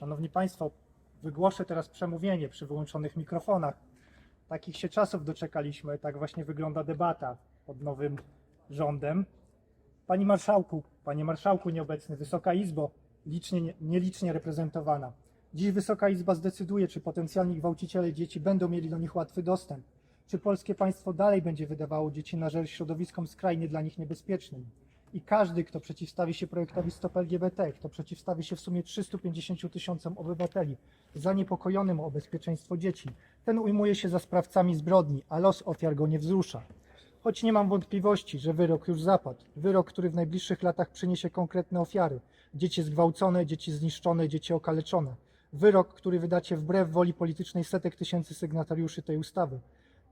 Szanowni Państwo, wygłoszę teraz przemówienie przy wyłączonych mikrofonach. Takich się czasów doczekaliśmy, tak właśnie wygląda debata pod nowym rządem. Pani Marszałku, Panie Marszałku nieobecny, Wysoka Izbo, licznie, nielicznie reprezentowana. Dziś Wysoka Izba zdecyduje, czy potencjalni gwałciciele dzieci będą mieli do nich łatwy dostęp. Czy polskie państwo dalej będzie wydawało dzieci na żer środowiskom skrajnie dla nich niebezpiecznym. I każdy, kto przeciwstawi się projektowi Stop LGBT, kto przeciwstawi się w sumie 350 tysiącom obywateli zaniepokojonym o bezpieczeństwo dzieci, ten ujmuje się za sprawcami zbrodni, a los ofiar go nie wzrusza. Choć nie mam wątpliwości, że wyrok już zapadł. Wyrok, który w najbliższych latach przyniesie konkretne ofiary. Dzieci zgwałcone, dzieci zniszczone, dzieci okaleczone. Wyrok, który wydacie wbrew woli politycznej setek tysięcy sygnatariuszy tej ustawy.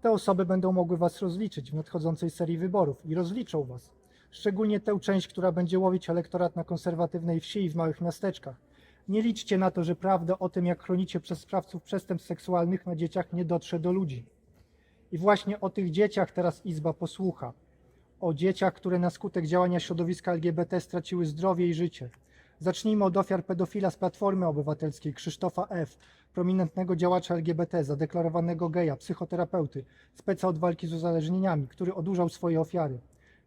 Te osoby będą mogły was rozliczyć w nadchodzącej serii wyborów i rozliczą was. Szczególnie tę część, która będzie łowić elektorat na konserwatywnej wsi i w małych miasteczkach. Nie liczcie na to, że prawda o tym, jak chronicie przez sprawców przestępstw seksualnych na dzieciach, nie dotrze do ludzi. I właśnie o tych dzieciach teraz Izba posłucha. O dzieciach, które na skutek działania środowiska LGBT straciły zdrowie i życie. Zacznijmy od ofiar pedofila z Platformy Obywatelskiej Krzysztofa F., prominentnego działacza LGBT, zadeklarowanego geja, psychoterapeuty, speca od walki z uzależnieniami, który odurzał swoje ofiary.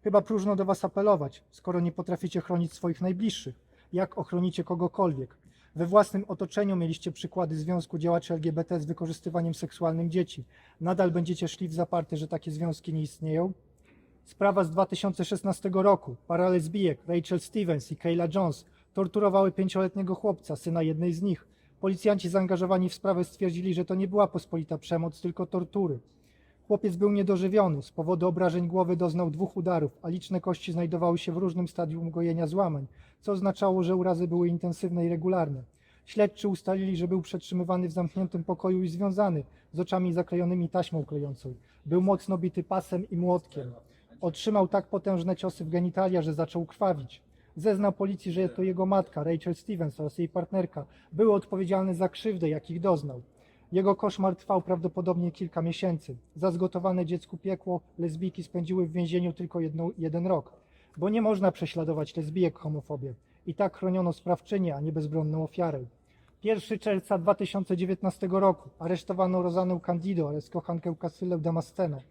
Chyba próżno do Was apelować, skoro nie potraficie chronić swoich najbliższych. Jak ochronicie kogokolwiek? We własnym otoczeniu mieliście przykłady związku działaczy LGBT z wykorzystywaniem seksualnym dzieci. Nadal będziecie szli w zaparte, że takie związki nie istnieją? Sprawa z 2016 roku. Para lesbijek Rachel Stevens i Kayla Jones torturowały pięcioletniego chłopca, syna jednej z nich. Policjanci zaangażowani w sprawę stwierdzili, że to nie była pospolita przemoc, tylko tortury. Chłopiec był niedożywiony, z powodu obrażeń głowy doznał dwóch udarów, a liczne kości znajdowały się w różnym stadium gojenia złamań, co oznaczało, że urazy były intensywne i regularne. Śledczy ustalili, że był przetrzymywany w zamkniętym pokoju i związany, z oczami zaklejonymi taśmą klejącą. Był mocno bity pasem i młotkiem. Otrzymał tak potężne ciosy w genitalia, że zaczął krwawić. Zeznał policji, że to jego matka, Rachel Stevens oraz jej partnerka, były odpowiedzialne za krzywdę, jakich doznał. Jego koszmar trwał prawdopodobnie kilka miesięcy. Za zgotowane dziecku piekło lesbijki spędziły w więzieniu tylko jeden rok, bo nie można prześladować lesbijek homofobię. I tak chroniono sprawczynię, a nie bezbronną ofiarę. 1 czerwca 2019 roku aresztowano Rozanę Candido oraz kochankę Casylę Damascenę.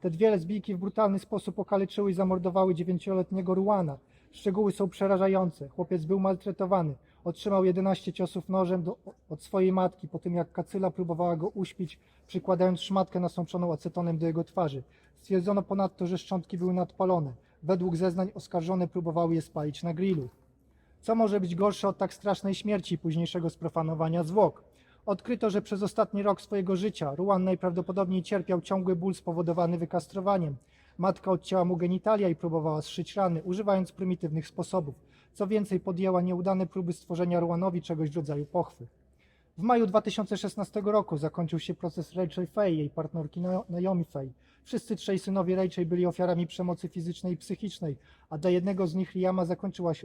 Te dwie lesbijki w brutalny sposób okaleczyły i zamordowały dziewięcioletniego Ruana. Szczegóły są przerażające. Chłopiec był maltretowany. Otrzymał 11 ciosów nożem do, od swojej matki po tym, jak Kacyla próbowała go uśpić, przykładając szmatkę nasączoną acetonem do jego twarzy. Stwierdzono ponadto, że szczątki były nadpalone. Według zeznań oskarżone próbowały je spalić na grillu. Co może być gorsze od tak strasznej śmierci i późniejszego sprofanowania zwłok? Odkryto, że przez ostatni rok swojego życia Ruan najprawdopodobniej cierpiał ciągły ból spowodowany wykastrowaniem. Matka odcięła mu genitalia i próbowała zszyć rany, używając prymitywnych sposobów. Co więcej, podjęła nieudane próby stworzenia Ruanowi czegoś w rodzaju pochwy. W maju 2016 roku zakończył się proces Rachel Fay jej partnerki Na- Naomi Fay. Wszyscy trzej synowie Rachel byli ofiarami przemocy fizycznej i psychicznej, a dla jednego z nich, Liama,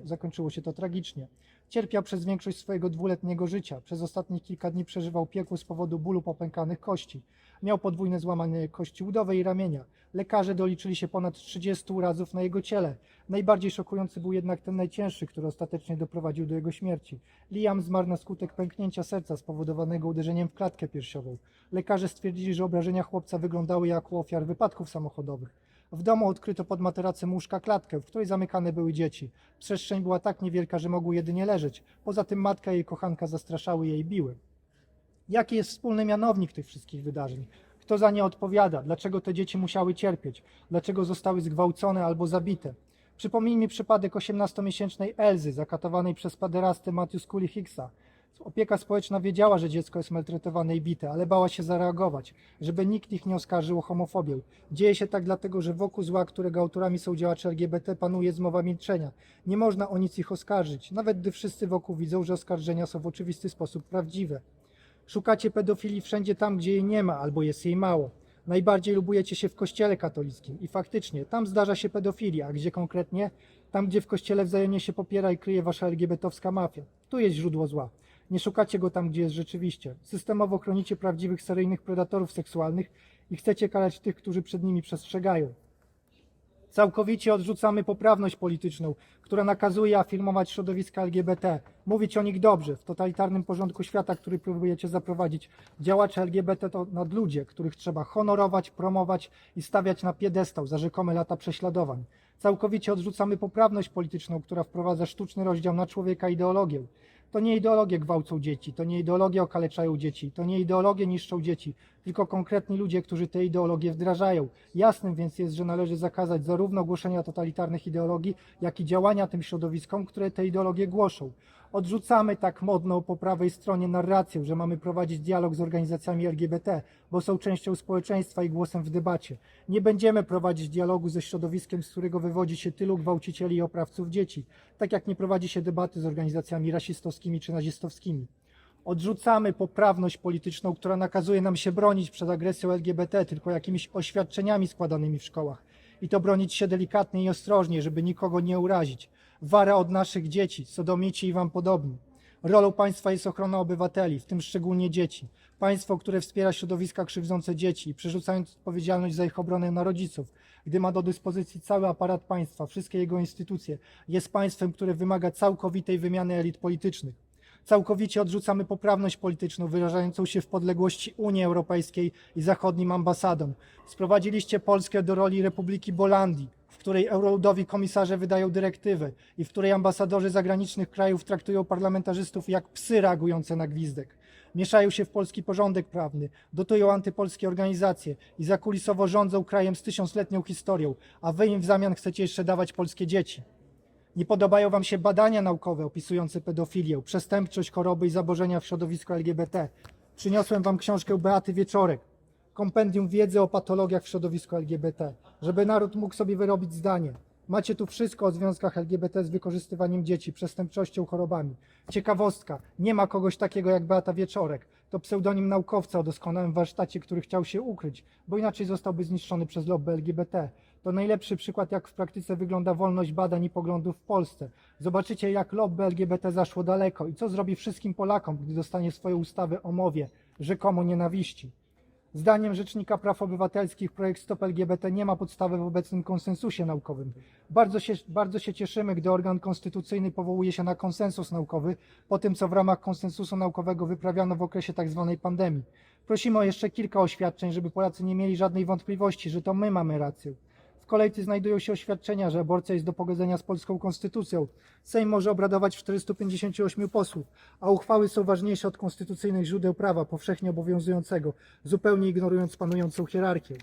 zakończyło się to tragicznie. Cierpiał przez większość swojego dwuletniego życia. Przez ostatnich kilka dni przeżywał piekło z powodu bólu popękanych kości. Miał podwójne złamanie kości udowej i ramienia. Lekarze doliczyli się ponad 30 urazów na jego ciele. Najbardziej szokujący był jednak ten najcięższy, który ostatecznie doprowadził do jego śmierci. Liam zmarł na skutek pęknięcia serca spowodowanego uderzeniem w klatkę piersiową. Lekarze stwierdzili, że obrażenia chłopca wyglądały jak u ofiar wypadków samochodowych. W domu odkryto pod materacem łóżka klatkę, w której zamykane były dzieci. Przestrzeń była tak niewielka, że mogły jedynie leżeć. Poza tym matka i jej kochanka zastraszały je i biły. Jaki jest wspólny mianownik tych wszystkich wydarzeń? Kto za nie odpowiada? Dlaczego te dzieci musiały cierpieć? Dlaczego zostały zgwałcone albo zabite? Przypomnijmy przypadek 18-miesięcznej Elzy, zakatowanej przez paderastę Matthew Scully Hicksa. Opieka społeczna wiedziała, że dziecko jest maltretowane i bite, ale bała się zareagować, żeby nikt ich nie oskarżył o homofobię. Dzieje się tak dlatego, że wokół zła, którego autorami są działacze LGBT, panuje zmowa milczenia. Nie można o nic ich oskarżyć, nawet gdy wszyscy wokół widzą, że oskarżenia są w oczywisty sposób prawdziwe. Szukacie pedofilii wszędzie tam, gdzie jej nie ma albo jest jej mało. Najbardziej lubujecie się w kościele katolickim i faktycznie tam zdarza się pedofilia, a gdzie konkretnie? Tam, gdzie w kościele wzajemnie się popiera i kryje wasza LGBT-owska mafia. Tu jest źródło zła. Nie szukacie go tam, gdzie jest rzeczywiście. Systemowo chronicie prawdziwych seryjnych predatorów seksualnych i chcecie karać tych, którzy przed nimi przestrzegają. Całkowicie odrzucamy poprawność polityczną, która nakazuje afirmować środowiska LGBT, mówić o nich dobrze w totalitarnym porządku świata, który próbujecie zaprowadzić. Działacze LGBT to nadludzie, których trzeba honorować, promować i stawiać na piedestał za rzekome lata prześladowań. Całkowicie odrzucamy poprawność polityczną, która wprowadza sztuczny rozdział na człowieka ideologię. To nie ideologie gwałcą dzieci, to nie ideologie okaleczają dzieci, to nie ideologie niszczą dzieci, tylko konkretni ludzie, którzy te ideologie wdrażają. Jasnym więc jest, że należy zakazać zarówno głoszenia totalitarnych ideologii, jak i działania tym środowiskom, które te ideologie głoszą. Odrzucamy tak modną po prawej stronie narrację, że mamy prowadzić dialog z organizacjami LGBT, bo są częścią społeczeństwa i głosem w debacie. Nie będziemy prowadzić dialogu ze środowiskiem, z którego wywodzi się tylu gwałcicieli i oprawców dzieci, tak jak nie prowadzi się debaty z organizacjami rasistowskimi czy nazistowskimi. Odrzucamy poprawność polityczną, która nakazuje nam się bronić przed agresją LGBT tylko jakimiś oświadczeniami składanymi w szkołach. I to bronić się delikatnie i ostrożnie, żeby nikogo nie urazić. Wara od naszych dzieci, sodomici i wam podobni. Rolą państwa jest ochrona obywateli, w tym szczególnie dzieci. Państwo, które wspiera środowiska krzywdzące dzieci, przerzucając odpowiedzialność za ich obronę na rodziców, gdy ma do dyspozycji cały aparat państwa, wszystkie jego instytucje, jest państwem, które wymaga całkowitej wymiany elit politycznych. Całkowicie odrzucamy poprawność polityczną wyrażającą się w podległości Unii Europejskiej i zachodnim ambasadom. Sprowadziliście Polskę do roli Republiki Bolandii, w której euroludowi komisarze wydają dyrektywy i w której ambasadorzy zagranicznych krajów traktują parlamentarzystów jak psy reagujące na gwizdek. Mieszają się w polski porządek prawny, dotują antypolskie organizacje i zakulisowo rządzą krajem z tysiącletnią historią, a wy im w zamian chcecie jeszcze dawać polskie dzieci. Nie podobają Wam się badania naukowe opisujące pedofilię, przestępczość, choroby i zaburzenia w środowisku LGBT. Przyniosłem Wam książkę Beaty Wieczorek, kompendium wiedzy o patologiach w środowisku LGBT, żeby naród mógł sobie wyrobić zdanie. Macie tu wszystko o związkach LGBT z wykorzystywaniem dzieci, przestępczością, chorobami. Ciekawostka, nie ma kogoś takiego jak Beata Wieczorek. To pseudonim naukowca o doskonałym warsztacie, który chciał się ukryć, bo inaczej zostałby zniszczony przez lobby LGBT. To najlepszy przykład, jak w praktyce wygląda wolność badań i poglądów w Polsce. Zobaczycie, jak lobby LGBT zaszło daleko i co zrobi wszystkim Polakom, gdy dostanie swoją ustawę o mowie, rzekomo nienawiści. Zdaniem Rzecznika Praw Obywatelskich projekt Stop LGBT nie ma podstawy w obecnym konsensusie naukowym. Bardzo się, bardzo się cieszymy, gdy organ konstytucyjny powołuje się na konsensus naukowy po tym, co w ramach konsensusu naukowego wyprawiano w okresie tzw. pandemii. Prosimy o jeszcze kilka oświadczeń, żeby Polacy nie mieli żadnej wątpliwości, że to my mamy rację. W kolejce znajdują się oświadczenia, że aborcja jest do pogodzenia z polską konstytucją. Sejm może obradować w 458 posłów, a uchwały są ważniejsze od konstytucyjnych źródeł prawa powszechnie obowiązującego, zupełnie ignorując panującą hierarchię.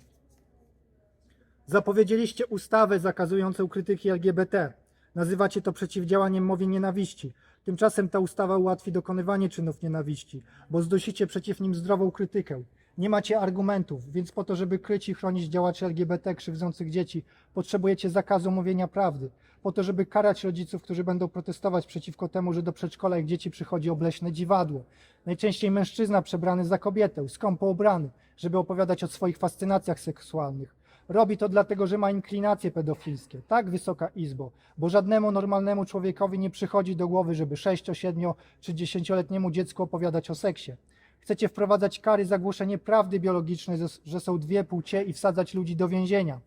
Zapowiedzieliście ustawę zakazującą krytyki LGBT. Nazywacie to przeciwdziałaniem mowie nienawiści. Tymczasem ta ustawa ułatwi dokonywanie czynów nienawiści, bo zdusicie przeciw nim zdrową krytykę. Nie macie argumentów, więc po to, żeby kryć i chronić działaczy LGBT krzywdzących dzieci, potrzebujecie zakazu mówienia prawdy. Po to, żeby karać rodziców, którzy będą protestować przeciwko temu, że do przedszkola ich dzieci przychodzi obleśne dziwadło. Najczęściej mężczyzna przebrany za kobietę, skąpo ubrany, żeby opowiadać o swoich fascynacjach seksualnych. Robi to dlatego, że ma inklinacje pedofilskie. Tak, Wysoka Izbo, bo żadnemu normalnemu człowiekowi nie przychodzi do głowy, żeby 6, 7 czy 10-letniemu dziecku opowiadać o seksie. Chcecie wprowadzać kary za głoszenie prawdy biologicznej, że- są dwie płcie i wsadzać ludzi do więzienia.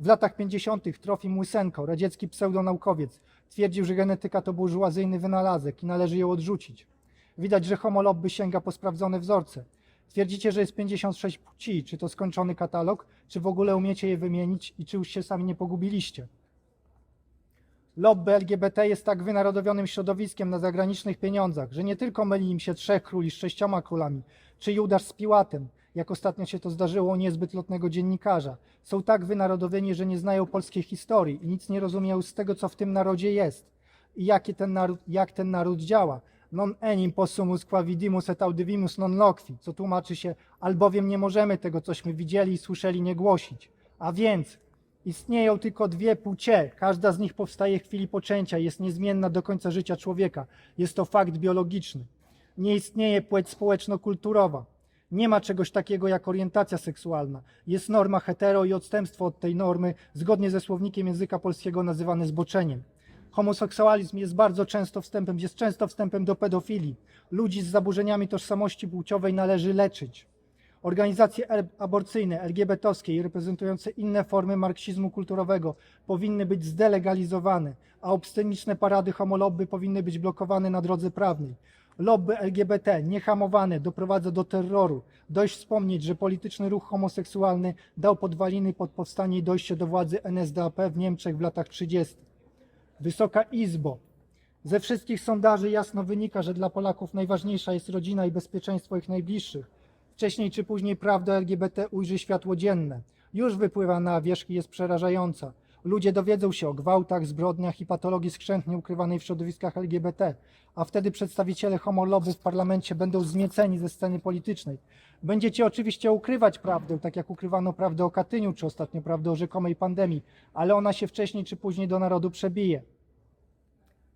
W latach 50. Trofim Łysenko, radziecki pseudonaukowiec, twierdził, że genetyka to burżuazyjny wynalazek i należy ją odrzucić. Widać, że homolobby sięga po sprawdzone wzorce. Twierdzicie, że jest 56 płci. Czy to skończony katalog, czy w ogóle umiecie je wymienić i czy już się sami nie pogubiliście? Lobby LGBT jest tak wynarodowionym środowiskiem na zagranicznych pieniądzach, że nie tylko myli im się trzech króli z sześcioma królami, czy Judasz z Piłatem, jak ostatnio się to zdarzyło u niezbyt lotnego dziennikarza. Są tak wynarodowieni, że nie znają polskiej historii i nic nie rozumieją z tego, co w tym narodzie jest i jaki ten naród, jak ten naród działa. Non enim possumus qua vidimus et audivimus non loqui, co tłumaczy się, albowiem nie możemy tego, cośmy widzieli i słyszeli, nie głosić. A więc Istnieją tylko dwie płcie. Każda z nich powstaje w chwili poczęcia, jest niezmienna do końca życia człowieka. Jest to fakt biologiczny. Nie istnieje płeć społeczno-kulturowa. Nie ma czegoś takiego jak orientacja seksualna. Jest norma hetero i odstępstwo od tej normy, zgodnie ze słownikiem języka polskiego nazywane zboczeniem. Homoseksualizm jest bardzo często wstępem, jest często wstępem do pedofilii. Ludzi z zaburzeniami tożsamości płciowej należy leczyć. Organizacje aborcyjne, LGBT-owskie i reprezentujące inne formy marksizmu kulturowego powinny być zdelegalizowane, a obsceniczne parady homolobby powinny być blokowane na drodze prawnej. Lobby LGBT niehamowane doprowadza do terroru. Dość wspomnieć, że polityczny ruch homoseksualny dał podwaliny pod powstanie i dojście do władzy NSDAP w Niemczech w latach 30. Wysoka Izbo, ze wszystkich sondaży jasno wynika, że dla Polaków najważniejsza jest rodzina i bezpieczeństwo ich najbliższych. Wcześniej czy później prawda LGBT ujrzy światło dzienne. Już wypływa na wierzch i jest przerażająca. Ludzie dowiedzą się o gwałtach, zbrodniach i patologii skrzętnie ukrywanej w środowiskach LGBT, a wtedy przedstawiciele homolobby w parlamencie będą zmieceni ze sceny politycznej. Będziecie oczywiście ukrywać prawdę, tak jak ukrywano prawdę o Katyniu, czy ostatnio prawdę o rzekomej pandemii, ale ona się wcześniej czy później do narodu przebije.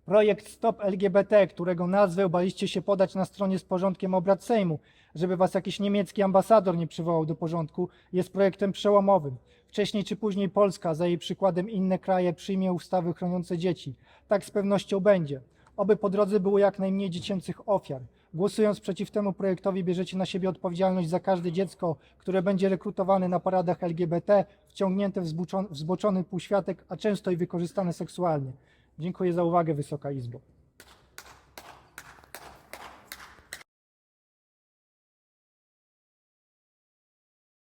Projekt Stop LGBT, którego nazwę baliście się podać na stronie z porządkiem obrad Sejmu, żeby was jakiś niemiecki ambasador nie przywołał do porządku, jest projektem przełomowym. Wcześniej czy później Polska, za jej przykładem inne kraje, przyjmie ustawy chroniące dzieci. Tak z pewnością będzie. Oby po drodze było jak najmniej dziecięcych ofiar. Głosując przeciw temu projektowi, bierzecie na siebie odpowiedzialność za każde dziecko, które będzie rekrutowane na paradach LGBT, wciągnięte w zboczony półświatek, a często i wykorzystane seksualnie. Dziękuję za uwagę, Wysoka Izbo.